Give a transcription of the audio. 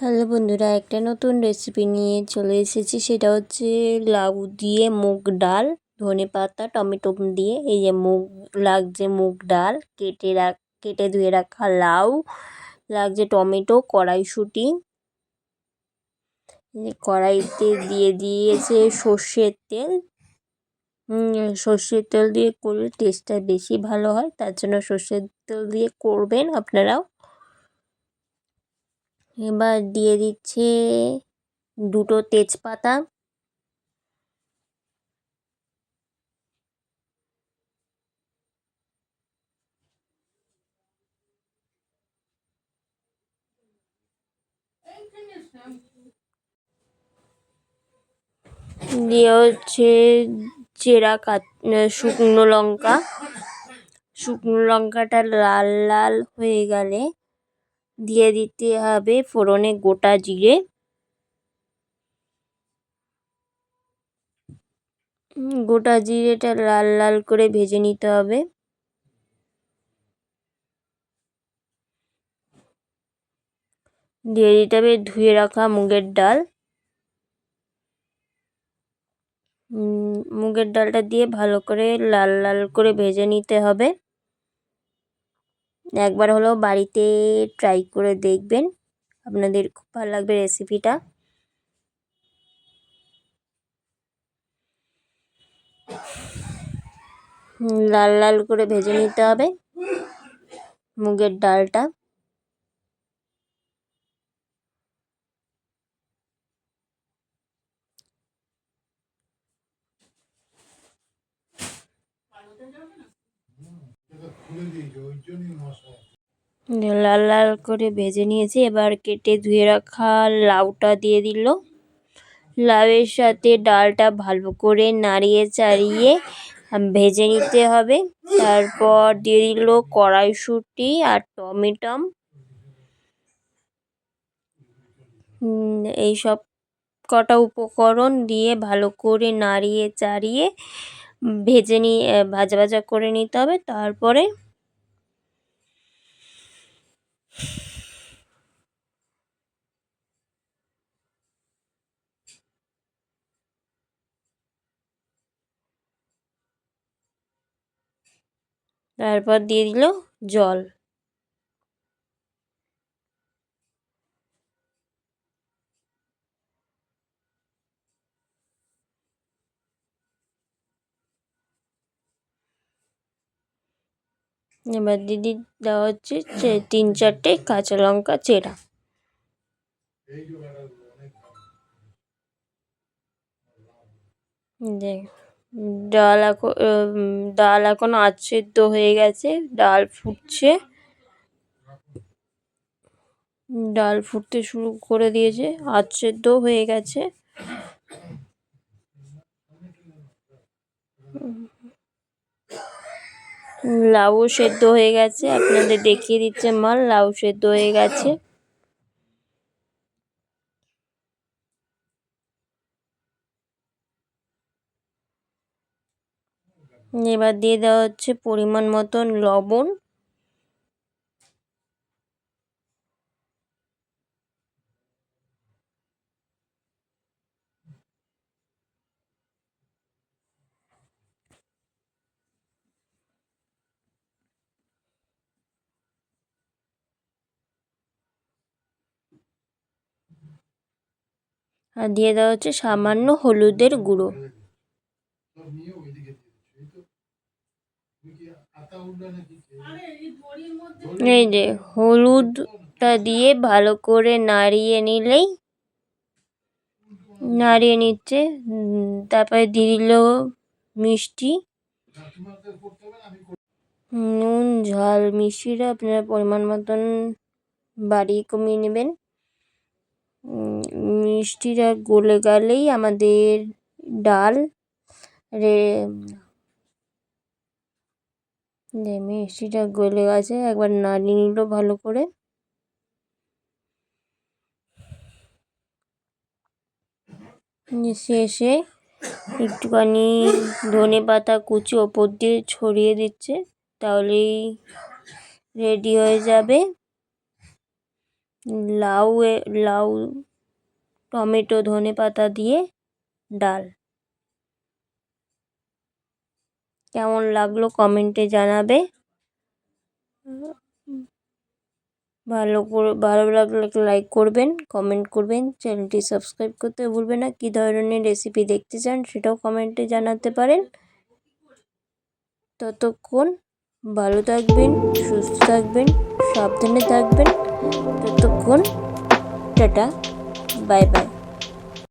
Hello বন্ধুরা, একটা নতুন রেসিপি নিয়ে চলে এসেছি। সেটা হচ্ছে লাউ দিয়ে মুগ ডাল, ধনে পাতা, টমেটো দিয়ে। এই যে মুগ, লাগছে মুগ ডাল, কেটে রাখ কেটে ধুয়ে রাখা লাউ, লাগছে টমেটো, কড়াইশুঁটি। কড়াইতে দিয়ে দিয়েছে সর্ষের তেল। সর্ষের তেল দিয়ে করলে টেস্টটা বেশি ভালো হয়, তার জন্য সর্ষের তেল দিয়ে করবেন আপনারাও। এবার দিয়ে দিচ্ছে দুটো তেজপাতা। দিয়ে হচ্ছে চেরা কাট শুকনো লঙ্কা। শুকনো লঙ্কাটা লাল লাল হয়ে গেলে দিয়ে দিতে হবে ফোড়নে গোটা জিরে। গোটা জিরেটা লাল লাল করে ভেজে নিতে হবে। দিয়ে দিতে হবে ধুয়ে রাখা মুগের ডাল। মুগের ডালটা দিয়ে ভালো করে লাল লাল করে ভেজে নিতে হবে। একবার হলেও বাড়িতে ট্রাই করে দেখবেন। আপনাদের খুব ভালো লাগবে রেসিপিটা লাল লাল করে ভেজে নিতে হবে মুগের ডালটা। লাল লাল করে ভেজে নিয়েছি, এবার কেটে ধুয়ে রাখা লাউটা দিয়ে দিল। লাউয়ের সাথে ডালটা ভালো করে নাড়িয়ে চাড়িয়ে ভেজে নিতে হবে। তারপর দিয়ে দিল কড়াইশুঁটি আর টমেটম এইসব কটা উপকরণ দিয়ে ভালো করে নাড়িয়ে চাড়িয়ে ভেজে নিয়ে, ভাজা ভাজা করে নিতে হবে। তারপরে তারপর দিয়ে দিল জল। এবার দিদি দেওয়া হচ্ছে তিন চারটে কাঁচা লঙ্কা চেরা। দেখ। ডাল এখন ডাল এখন আধ সেদ্ধ হয়ে গেছে, ডাল ফুটছে। ডাল ফুটতে শুরু করে দিয়েছে আধ সেদ্ধ হয়ে গেছে। লাউ সেদ্ধ হয়ে গেছে, আপনাদের দেখিয়ে দিচ্ছে মাল, লাউ সেদ্ধ হয়ে গেছে। এবার দিয়ে দেওয়া হচ্ছে পরিমাণ মতন লবণ। আর দিয়ে দেওয়া হচ্ছে সামান্য হলুদের গুঁড়ো। এই যে হলুদটা দিয়ে ভালো করে নাড়িয়ে নিলেই নাড়িয়ে নিচ্ছে তারপরে দিল মিষ্টি। নুন, ঝাল, মিষ্টিটা আপনারা পরিমাণ মতন বাড়িয়ে কমিয়ে নেবেন। মিষ্টিটা গলে গেলেই আমাদের ডাল রে মিষ্টিটা গলে গেছে, একবার নাড়িয়ে নিল ভালো করে। শেষে একটুখানি ধনে পাতা কুচি ওপর দিয়ে ছড়িয়ে দিচ্ছে, তাহলেই রেডি হয়ে যাবে। লাউ লাউ, টমেটো, ধনে পাতা দিয়ে ডাল। কেমন লাগল কমেন্টে জানাবে। ভালো করে, ভালো লাগলে লাইক করবেন কমেন্ট করবেন চ্যানেলটি সাবস্ক্রাইব করতে ভুলবেন না। কী ধরনের রেসিপি দেখতে চান সেটাও কমেন্টে জানাতে পারেন। ততক্ষণ ভালো থাকবেন, সুস্থ থাকবেন, সাবধানে থাকবেন। ততক্ষণ টাটা বাই বাই